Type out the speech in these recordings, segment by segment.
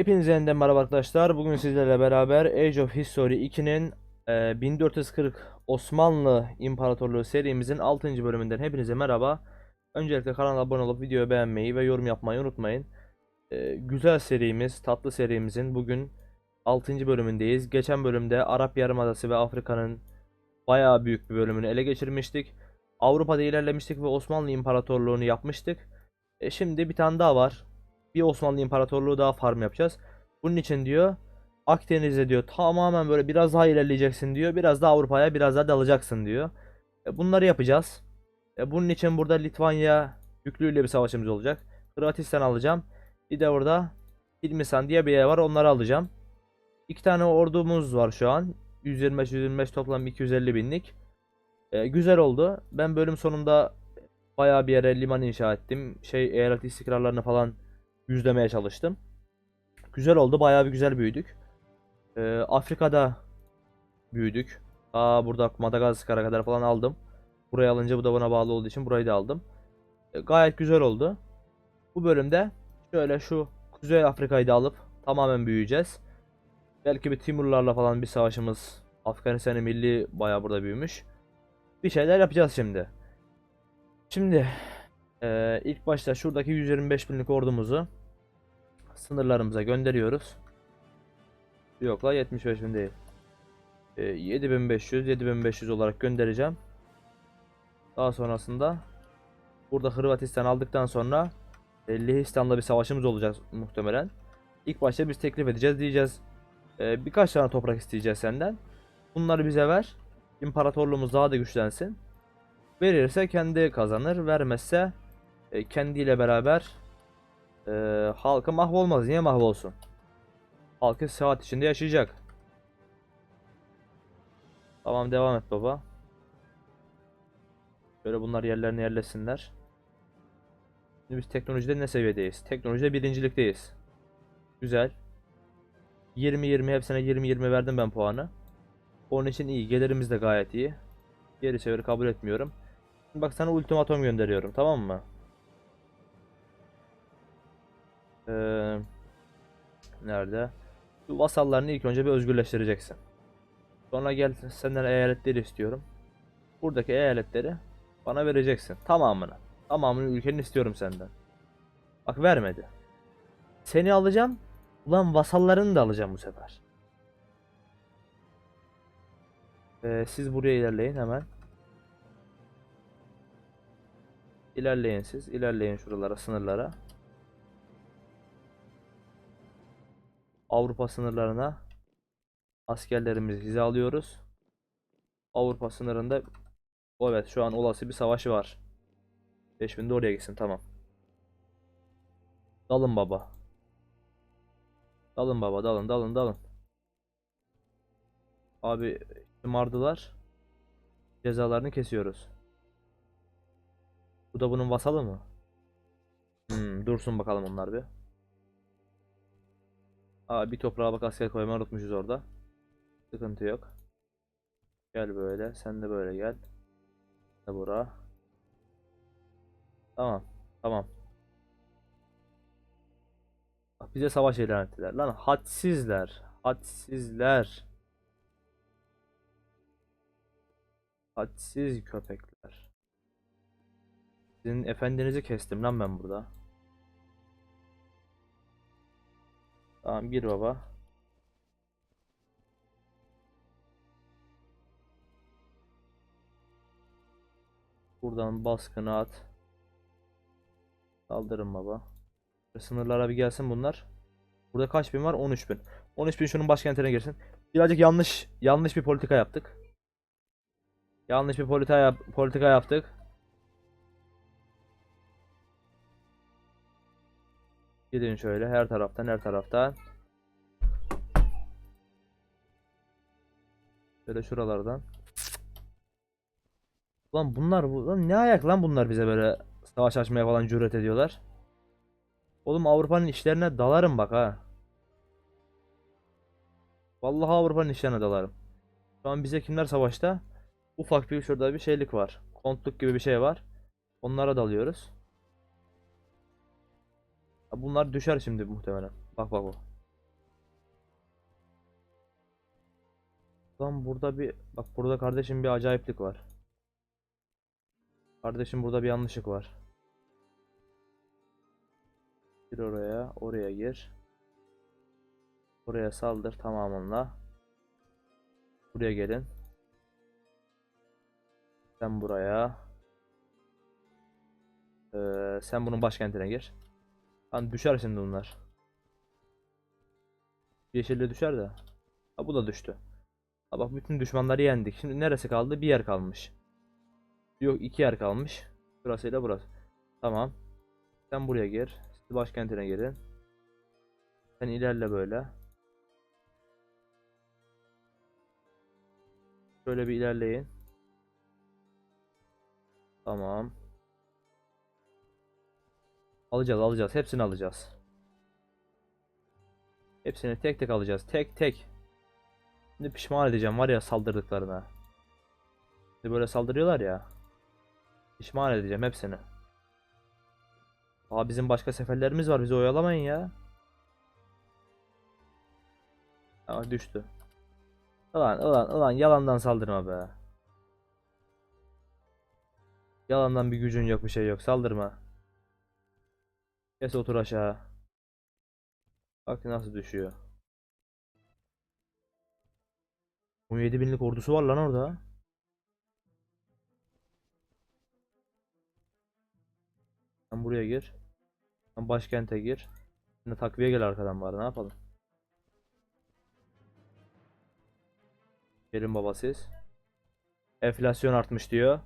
Hepinize yeniden merhaba arkadaşlar. Bugün sizlerle beraber Age of History 2'nin e, 1440 Osmanlı İmparatorluğu serimizin 6. bölümünden hepinize merhaba. Öncelikle kanala abone olup videoyu beğenmeyi ve yorum yapmayı unutmayın. E, güzel serimiz, tatlı serimizin bugün 6. bölümündeyiz. Geçen bölümde Arap Yarımadası ve Afrika'nın bayağı büyük bir bölümünü ele geçirmiştik. Avrupa'da ilerlemiştik ve Osmanlı İmparatorluğunu yapmıştık. E, şimdi bir tane daha var bir Osmanlı İmparatorluğu daha farm yapacağız. Bunun için diyor Akdeniz'de diyor tamamen böyle biraz daha ilerleyeceksin diyor. Biraz da Avrupa'ya biraz daha dalacaksın diyor. E, bunları yapacağız. E, bunun için burada Litvanya yüklüyle bir savaşımız olacak. Hırvatistan alacağım. Bir de orada Hilmistan diye bir yer var onları alacağım. İki tane ordumuz var şu an. 125-125 toplam 250 binlik. E, güzel oldu. Ben bölüm sonunda bayağı bir yere liman inşa ettim. Şey eyalet istikrarlarını falan yüzlemeye çalıştım. Güzel oldu. Bayağı bir güzel büyüdük. Ee, Afrika'da büyüdük. Aa burada Madagaskar'a kadar falan aldım. Burayı alınca bu da bana bağlı olduğu için burayı da aldım. Ee, gayet güzel oldu. Bu bölümde şöyle şu Kuzey Afrika'yı da alıp tamamen büyüyeceğiz. Belki bir Timurlarla falan bir savaşımız. Afganistan'ın milli bayağı burada büyümüş. Bir şeyler yapacağız şimdi. Şimdi ee, ilk başta şuradaki 125 binlik ordumuzu sınırlarımıza gönderiyoruz. Yok la 75 bin değil. Ee, 7500 7500 olarak göndereceğim. Daha sonrasında burada Hırvatistan aldıktan sonra e, Lehistan'la bir savaşımız olacak muhtemelen. İlk başta biz teklif edeceğiz diyeceğiz. e, birkaç tane toprak isteyeceğiz senden. Bunları bize ver. İmparatorluğumuz daha da güçlensin. Verirse kendi kazanır. Vermezse e, kendiyle beraber e, halkı mahvolmaz. Niye mahvolsun? Halkı saat içinde yaşayacak. Tamam devam et baba. Böyle bunlar yerlerine yerleşsinler. Şimdi biz teknolojide ne seviyedeyiz? Teknolojide birincilikteyiz. Güzel. 20-20 hepsine 20-20 verdim ben puanı. Onun için iyi. Gelirimiz de gayet iyi. Geri çeviri kabul etmiyorum. Şimdi bak sana ultimatom gönderiyorum tamam mı? Ee, nerede? Bu vasallarını ilk önce bir özgürleştireceksin. Sonra gel senden eyaletleri istiyorum. Buradaki eyaletleri bana vereceksin. Tamamını. Tamamını ülkenin istiyorum senden. Bak vermedi. Seni alacağım. Ulan vasallarını da alacağım bu sefer. Ee, siz buraya ilerleyin hemen. İlerleyin siz. İlerleyin şuralara, sınırlara. Avrupa sınırlarına askerlerimizi hizalıyoruz. Avrupa sınırında evet şu an olası bir savaşı var. 5000 de oraya gitsin tamam. Dalın baba. Dalın baba dalın dalın dalın. Abi şımardılar. Cezalarını kesiyoruz. Bu da bunun vasalı mı? Hmm, dursun bakalım onlar bir. Aa bir toprağa bak asker koymayı unutmuşuz orada. Sıkıntı yok. Gel böyle. Sen de böyle gel. De bura. Tamam. Tamam. Bize savaş ilan ettiler. Lan hadsizler. Hadsizler. Hadsiz köpekler. Sizin efendinizi kestim lan ben burada. Tamam gir baba. Buradan baskını at. Saldırın baba. Sınırlara bir gelsin bunlar. Burada kaç bin var? 13 bin. 13 bin şunun başkentine girsin. Birazcık yanlış yanlış bir politika yaptık. Yanlış bir politika yap politika yaptık. Gidin şöyle her taraftan her taraftan. Şöyle şuralardan. Lan bunlar bu lan ne ayak lan bunlar bize böyle savaş açmaya falan cüret ediyorlar. Oğlum Avrupa'nın işlerine dalarım bak ha. Vallahi Avrupa'nın işlerine dalarım. Şu an bize kimler savaşta? Ufak bir şurada bir şeylik var. Kontluk gibi bir şey var. Onlara dalıyoruz. Bunlar düşer şimdi muhtemelen. Bak bak bak. Lan burada bir bak burada kardeşim bir acayiplik var. Kardeşim burada bir yanlışlık var. Gir oraya, oraya gir. Oraya saldır tamamınla. Buraya gelin. Sen buraya. Ee, sen bunun başkentine gir. Lan düşer şimdi bunlar. Yeşille düşer de. Ha bu da düştü. Ha bak bütün düşmanları yendik. Şimdi neresi kaldı? Bir yer kalmış. Yok iki yer kalmış. Burasıyla burası. Tamam. Sen buraya gir. Siz başkentine girin. Sen ilerle böyle. Şöyle bir ilerleyin. Tamam. Alacağız alacağız. Hepsini alacağız. Hepsini tek tek alacağız. Tek tek. Şimdi pişman edeceğim var ya saldırdıklarına. Şimdi böyle saldırıyorlar ya. Pişman edeceğim hepsini. Aa bizim başka seferlerimiz var. Bizi oyalamayın ya. Aa düştü. Ulan ulan ulan yalandan saldırma be. Yalandan bir gücün yok bir şey yok. Saldırma. Kes otur aşağı. Bak nasıl düşüyor. 17 binlik ordusu var lan orada. Sen buraya gir. Sen başkente gir. Şimdi takviye gel arkadan bari ne yapalım. Gelin baba siz. Enflasyon artmış diyor.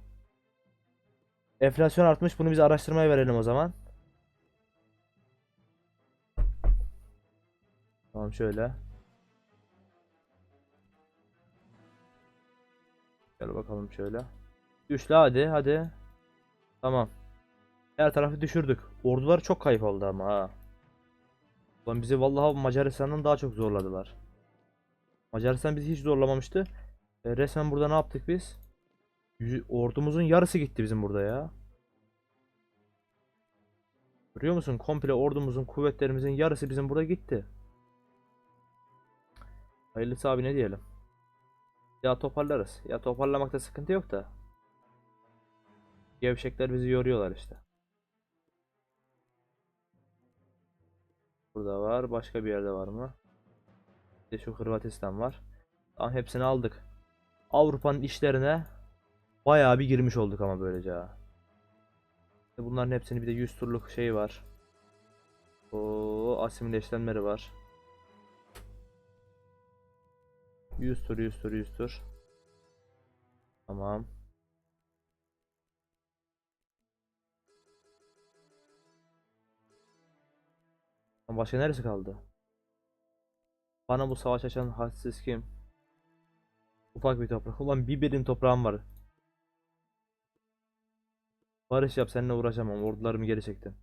Enflasyon artmış bunu biz araştırmaya verelim o zaman. Tamam şöyle. Gel bakalım şöyle. Düşle hadi hadi. Tamam. Her tarafı düşürdük. Ordular çok kayıp oldu ama ha. Ulan bizi vallahi Macaristan'dan daha çok zorladılar. Macaristan bizi hiç zorlamamıştı. E, resmen burada ne yaptık biz? Yüzü- ordumuzun yarısı gitti bizim burada ya. Görüyor musun? Komple ordumuzun, kuvvetlerimizin yarısı bizim burada gitti. Hayırlısı abi ne diyelim. Ya toparlarız. Ya toparlamakta sıkıntı yok da. Gevşekler bizi yoruyorlar işte. Burada var. Başka bir yerde var mı? Bir de şu Hırvatistan var. Tamam hepsini aldık. Avrupa'nın işlerine bayağı bir girmiş olduk ama böylece Bunların hepsini bir de 100 turluk şey var. O asimile işlemleri var. 100 tur 100 tur 100 tur. Tamam. Başka neresi kaldı? Bana bu savaş açan hadsiz kim? Ufak bir toprak. Ulan bir birim toprağım var. Barış yap seninle uğraşamam. Ordularımı geri çektim.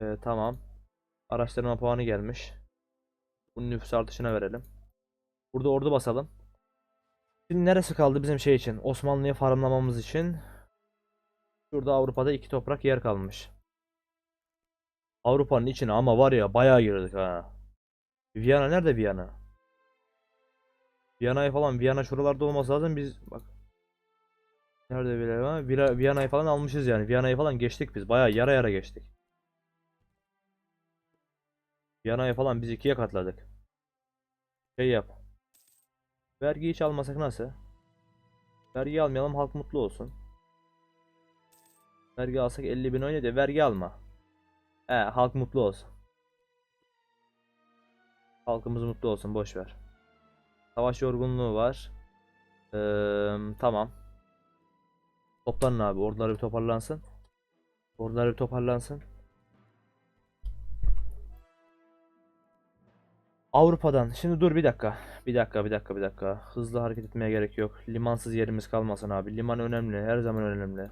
Ee, tamam. Araştırma puanı gelmiş. Bunun nüfus artışına verelim. Burada ordu basalım. Şimdi neresi kaldı bizim şey için? Osmanlı'ya farmlamamız için. Şurada Avrupa'da iki toprak yer kalmış. Avrupa'nın içine ama var ya bayağı girdik ha. Viyana nerede Viyana? Viyana'yı falan Viyana şuralarda olması lazım biz bak. Nerede Viyana? Viyana'yı falan almışız yani. Viyana'yı falan geçtik biz. Bayağı yara yara geçtik. Viyana'yı falan biz ikiye katladık. Şey yap. Vergi hiç almasak nasıl? Vergi almayalım halk mutlu olsun. Vergi alsak 50 bin de vergi alma. He halk mutlu olsun. Halkımız mutlu olsun boş ver. Savaş yorgunluğu var. Eee, tamam. Toplanın abi ordular bir toparlansın. Ordular bir toparlansın. Avrupa'dan. Şimdi dur bir dakika. Bir dakika, bir dakika, bir dakika. Hızlı hareket etmeye gerek yok. Limansız yerimiz kalmasın abi. Liman önemli. Her zaman önemli.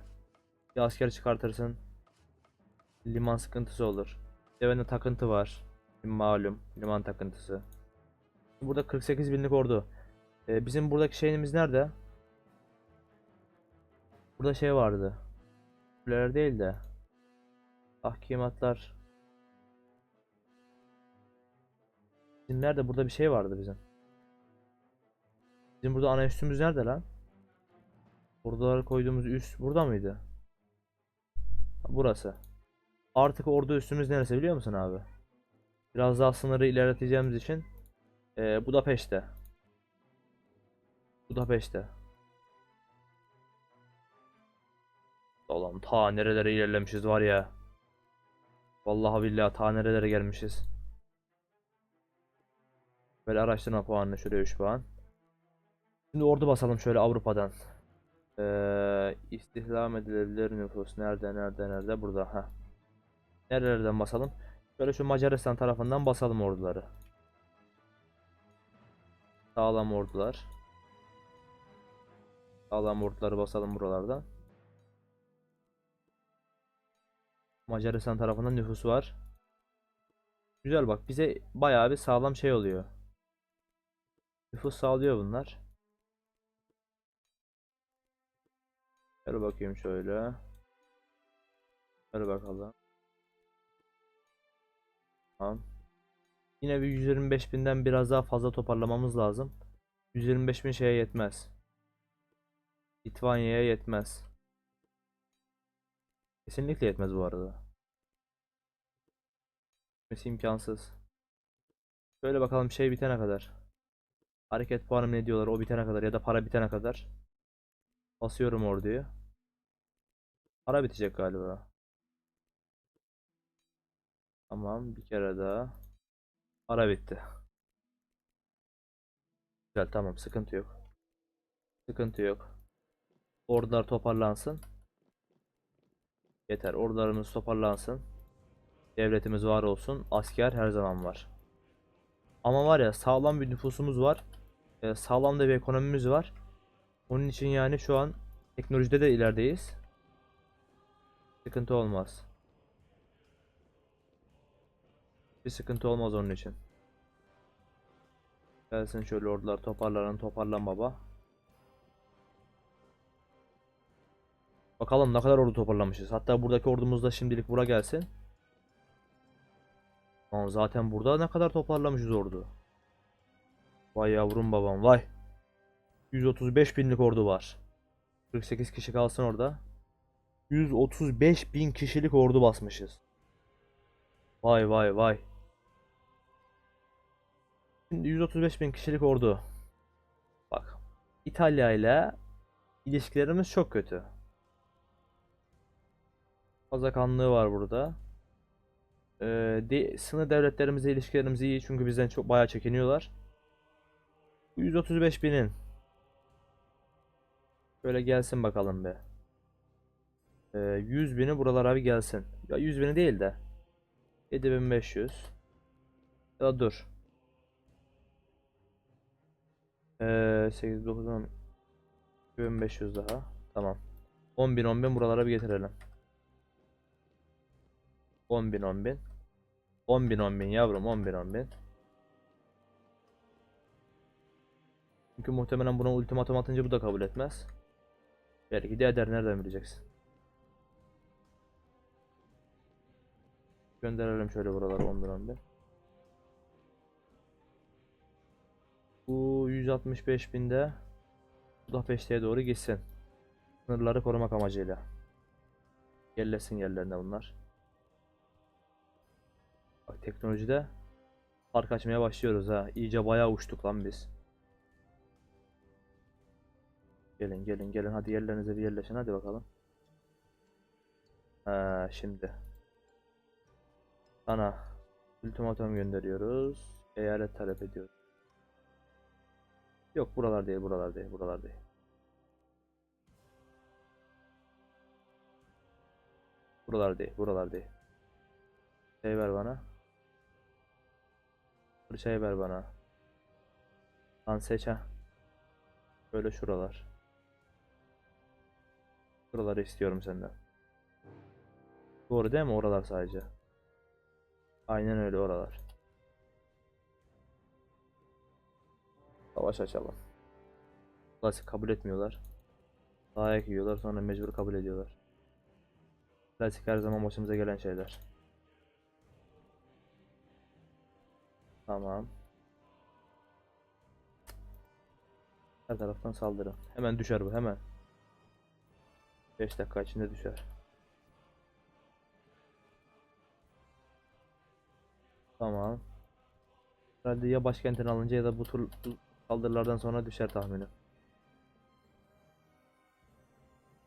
Bir asker çıkartırsın. Liman sıkıntısı olur. Devende takıntı var. Malum. Liman takıntısı. Burada 48 binlik ordu. Ee, bizim buradaki şeyimiz nerede? Burada şey vardı. Kuleler değil de. Tahkimatlar. Bizim Nerede? Burada bir şey vardı bizim. Bizim burada ana üstümüz nerede lan? Orduları koyduğumuz üst burada mıydı? Burası. Artık ordu üstümüz neresi biliyor musun abi? Biraz daha sınırı ilerleteceğimiz için eee Budapeşte. Budapeşte. Ulan ta nerelere ilerlemişiz var ya. Vallahi billahi ta nerelere gelmişiz. Böyle araştırma puanını şuraya 3 puan. Şimdi ordu basalım şöyle Avrupa'dan. Ee, istihdam edilebilir nüfus nerede nerede nerede burada ha. Nerelerden basalım? Şöyle şu Macaristan tarafından basalım orduları. Sağlam ordular. Sağlam orduları basalım buralardan. Macaristan tarafından nüfus var. Güzel bak bize bayağı bir sağlam şey oluyor. Nüfus sağlıyor bunlar. Gel bakayım şöyle. Gel bakalım. Tamam. Yine bir 125 binden biraz daha fazla toparlamamız lazım. 125 bin şeye yetmez. Litvanya'ya yetmez. Kesinlikle yetmez bu arada. Yetmesi imkansız. Şöyle bakalım şey bitene kadar. Hareket puanı ne diyorlar o bitene kadar ya da para bitene kadar. Basıyorum orduyu. Para bitecek galiba. Tamam bir kere daha. Para bitti. Güzel tamam sıkıntı yok. Sıkıntı yok. Ordular toparlansın. Yeter ordularımız toparlansın. Devletimiz var olsun. Asker her zaman var. Ama var ya sağlam bir nüfusumuz var. Ee, sağlam da bir ekonomimiz var. Onun için yani şu an teknolojide de ilerideyiz. Sıkıntı olmaz. Bir sıkıntı olmaz onun için. Gelsin şöyle ordular toparlanın toparlan baba. Bakalım ne kadar ordu toparlamışız. Hatta buradaki ordumuz da şimdilik bura gelsin. Lan zaten burada ne kadar toparlamışız ordu. Vay yavrum babam vay. 135 binlik ordu var. 48 kişi kalsın orada. 135 bin kişilik ordu basmışız. Vay vay vay. Şimdi 135 bin kişilik ordu. Bak. İtalya ile ilişkilerimiz çok kötü. Fazla kanlığı var burada. Ee, de, sınır devletlerimizle ilişkilerimiz iyi çünkü bizden çok bayağı çekiniyorlar. Bu 135 binin. Şöyle gelsin bakalım be. Ee, 100 bini buralara bir gelsin. Ya 100 bini değil de. 7500. Ya da dur. Ee, 8, 9, 10. 2500 daha. Tamam. 10 bin 10 bin buralara bir getirelim. 10 bin 10 bin. 10 bin 10 bin yavrum 10 bin 10 bin. Çünkü muhtemelen buna ultimatum atınca bu da kabul etmez. Belki de eder nereden bileceksin. Gönderelim şöyle buralara 10 bin 10 bin. Bu 165 binde Budapeşte'ye doğru gitsin. Sınırları korumak amacıyla. Yerlesin yerlerine bunlar. Bak teknolojide fark açmaya başlıyoruz ha. İyice bayağı uçtuk lan biz. Gelin gelin gelin hadi yerlerinize bir yerleşin hadi bakalım. Ha şimdi. Sana ultimatum gönderiyoruz. Eyalet talep ediyoruz. Yok buralar değil buralar değil buralar değil. Buralar değil buralar değil. Şey ver bana. Bir şey ver bana. Lan seç ha. Böyle şuralar. Şuraları istiyorum senden. Doğru değil mi oralar sadece? Aynen öyle oralar. Savaş açalım. Klasik kabul etmiyorlar. Dayak yiyorlar sonra mecbur kabul ediyorlar. Klasik her zaman başımıza gelen şeyler. Tamam. Her taraftan saldırı. Hemen düşer bu hemen. 5 dakika içinde düşer. Tamam. Herhalde ya başkentini alınca ya da bu tur saldırılardan sonra düşer tahminim.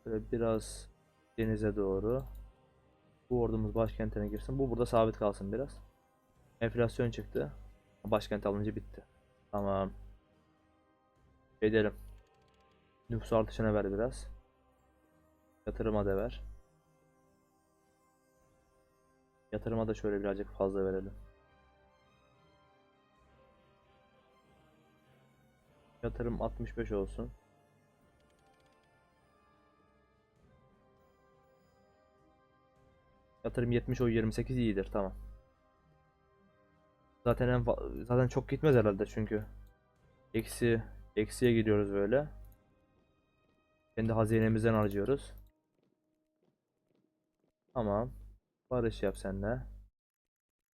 Böyle biraz denize doğru. Bu ordumuz başkentine girsin. Bu burada sabit kalsın biraz. Enflasyon çıktı. Başkent alınca bitti. Tamam. Edelim. Nüfus artışına ver biraz. Yatırıma da ver. Yatırıma da şöyle birazcık fazla verelim. Yatırım 65 olsun. Yatırım 70 o 28 iyidir tamam. Zaten en zaten çok gitmez herhalde çünkü. Eksi eksiye gidiyoruz böyle. Kendi hazinemizden harcıyoruz. Tamam. Barış yap sen de.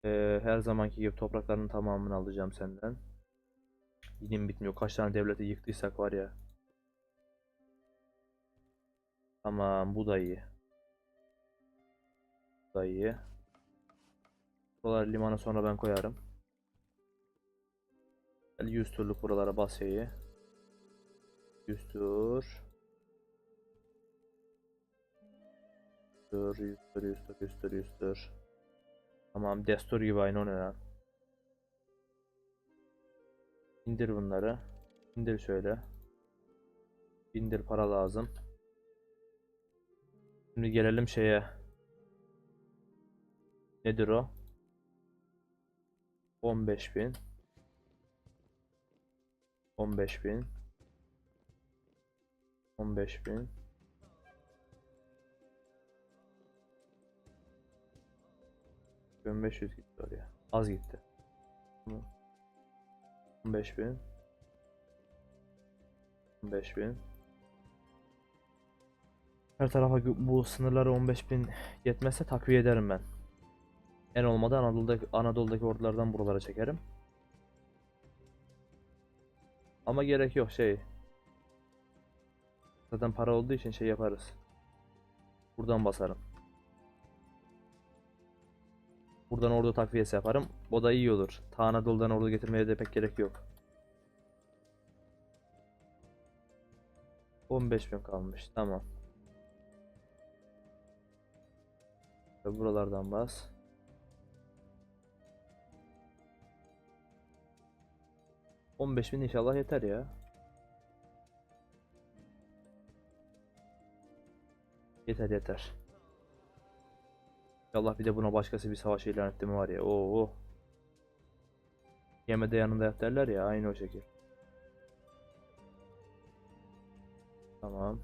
Ee, her zamanki gibi toprakların tamamını alacağım senden. Yine bitmiyor. Kaç tane devleti yıktıysak var ya. Tamam bu da iyi. Bu da iyi. Buralar limana sonra ben koyarım. Gel 100 turluk buralara bas şeyi. 100 tur. Dur 100 tur 100 tur 100 tur 100 tur. Tamam destur gibi aynı o ne lan. İndir bunları. İndir şöyle. İndir para lazım. Şimdi gelelim şeye. Nedir o? 15.000 15.000 15.000 1500 gitti oraya. Az gitti. Tamam. 15.000 15.000 Her tarafa bu sınırları 15.000 yetmezse takviye ederim ben. En olmadı Anadolu'daki Anadolu'daki ordulardan buralara çekerim. Ama gerek yok şey. Zaten para olduğu için şey yaparız. Buradan basarım. Buradan ordu takviyesi yaparım. O da iyi olur. Ta Anadolu'dan ordu getirmeye de pek gerek yok. 15 bin kalmış. Tamam. Ve buralardan bas. On bin inşallah yeter ya. Yeter yeter. İnşallah bir de buna başkası bir savaş ilan etti mi var ya. Oo. Yemede yanında yat derler ya aynı o şekil. Tamam.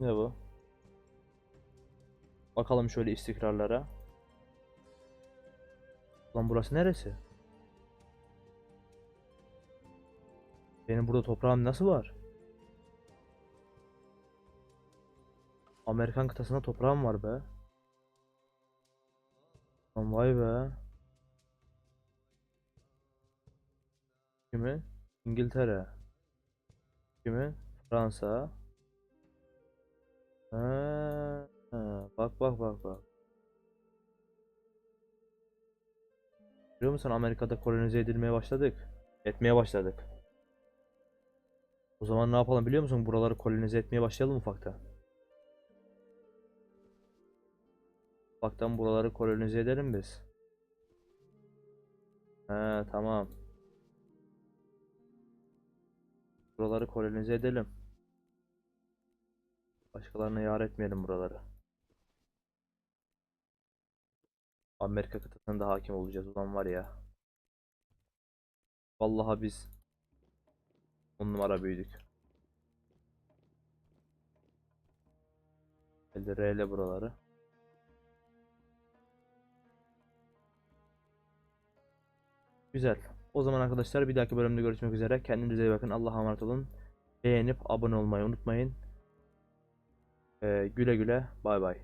Ne bu? Bakalım şöyle istikrarlara. Lan burası neresi? Benim burada toprağım nasıl var? Amerikan kıtasında toprağım var be. Lan vay be. Kimi? İngiltere. Kimi? Fransa. Ha, ha, bak bak bak bak. Biliyor musun Amerika'da kolonize edilmeye başladık. Etmeye başladık. O zaman ne yapalım biliyor musun? Buraları kolonize etmeye başlayalım ufakta. Ufaktan buraları kolonize edelim biz. He tamam. Buraları kolonize edelim. Başkalarına yar etmeyelim buraları. Amerika kıtasına da hakim olacağız ulan var ya. Vallahi biz on numara büyüdük. Elde RL buraları. Güzel. O zaman arkadaşlar bir dahaki bölümde görüşmek üzere. Kendinize iyi bakın. Allah'a emanet olun. Beğenip abone olmayı unutmayın. Ee, güle güle. Bay bay.